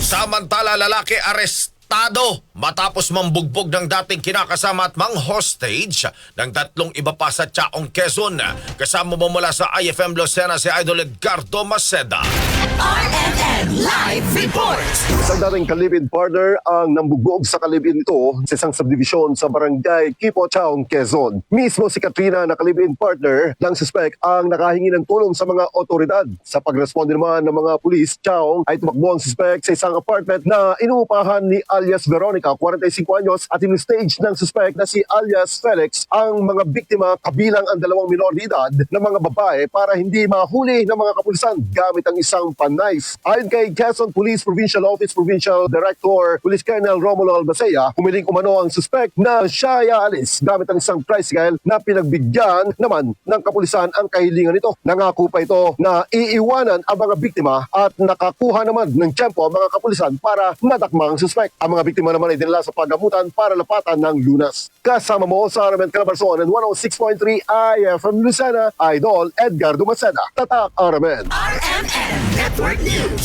Samantala lalaki arestado matapos mambugbog ng dating kinakasama at mang hostage ng tatlong iba pa sa Chaong Quezon. Kasama mo mula sa IFM Lucena si Idol Edgardo Maceda. RMN Live Report. Isang dating kalibin partner ang nambugbog sa kalibin nito sa isang subdivision sa barangay Kipo, Chaong, Quezon. Mismo si Katrina na kalibin partner ng suspect ang nakahingi ng tulong sa mga otoridad. Sa pagresponde naman ng mga pulis, Chaong ay tumakbo ang suspect sa isang apartment na inuupahan ni alias Veronica, 45 anyos at in-stage ng suspect na si alias Felix ang mga biktima kabilang ang dalawang minor de edad na mga babae para hindi mahuli ng mga kapulisan gamit ang isang pan-knife. Ayon kay Quezon Police Provincial Office Provincial Director Police Colonel Romulo Albacea, humiling umano ang suspect na siya ay aalis gamit ang isang tricycle na pinagbigyan naman ng kapulisan ang kahilingan nito. Nangako pa ito na iiwanan ang mga biktima at nakakuha naman ng tiyempo ang mga kapulisan para madakma ang suspect. Ang mga biktima naman ay dinala sa paggamutan para lapatan ng lunas. Kasama mo sa Arament Calabarzon and 106.3 IFM Lucena, Idol Edgardo Maceda. Tatak Arament. RMN Network News.